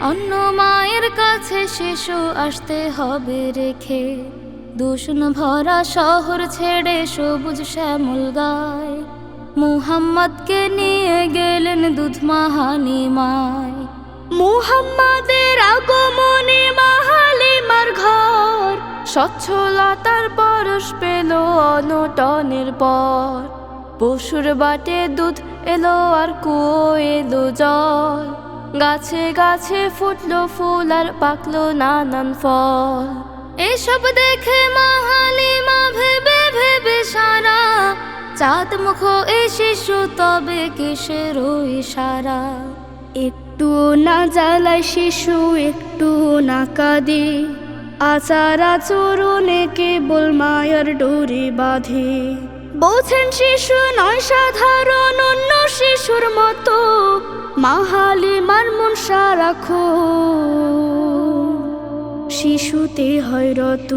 অন্য মায়ের কাছে শিশু আসতে হবে রেখে। দূষণ ভরা শহর ছেড়ে সবুজ শ্যামল গায়। মুহাম্মদকে নিয়ে গেলেন দুধ মাহানি মায়। মুহাম্মাদের আগমনে মাহালিমার ঘর। স্বচ্ছলতার পরশ পেল অনটনের পর। পশুর বাটে দুধ এলো আর কুয়ো এলো জল। গাছে গাছে ফুটলো ফুল আর পাকলো নানান ফল। এসব দেখে মাহালিমা ভেবে ভেবে সারা চাঁদ মুখ এ শিশু তবে কিসের ইশারা। একটু না জ্বালায় শিশু একটু না কাঁদে, আচার আচরণে কেবল মায়ের ডোরে বাঁধে। বলছেন শিশু নয় সাধারণ মাহালি মার মন রাখো শিশুতে হয় রত।